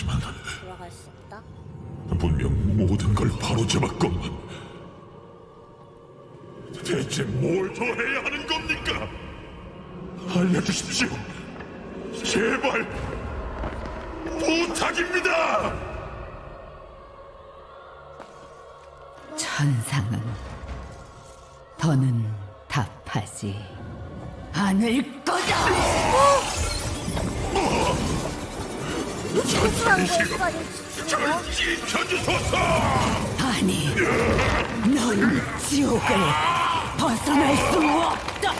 하지만 돌아갈 수 없다. 분명 모든 걸 바로잡았건만 대체 뭘 더 해야 하는 겁니까? 알려주십시오. 제발 부탁입니다. 천상은 더는 답하지 않을 거다. 무슨 지금 거야? 절 지켜주소서. 아니, 넌 지옥을 벗어날 수 없다.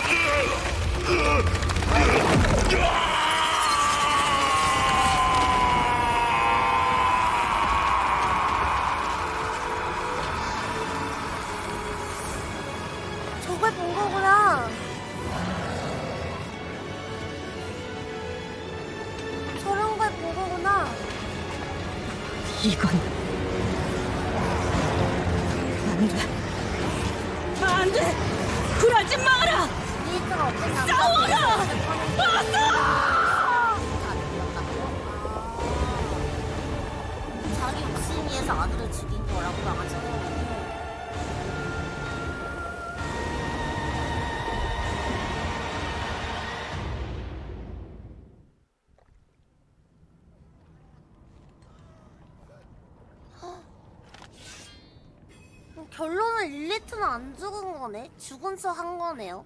저걸 본 거구나. 이건 안 돼. 안 돼. 굴하지 마라. 싸워라! 자기 욕심 위해서 아들을 죽인 거라고 나가잖아. 결론은 릴리트는 안 죽은 거네. 죽은 척 한 거네요.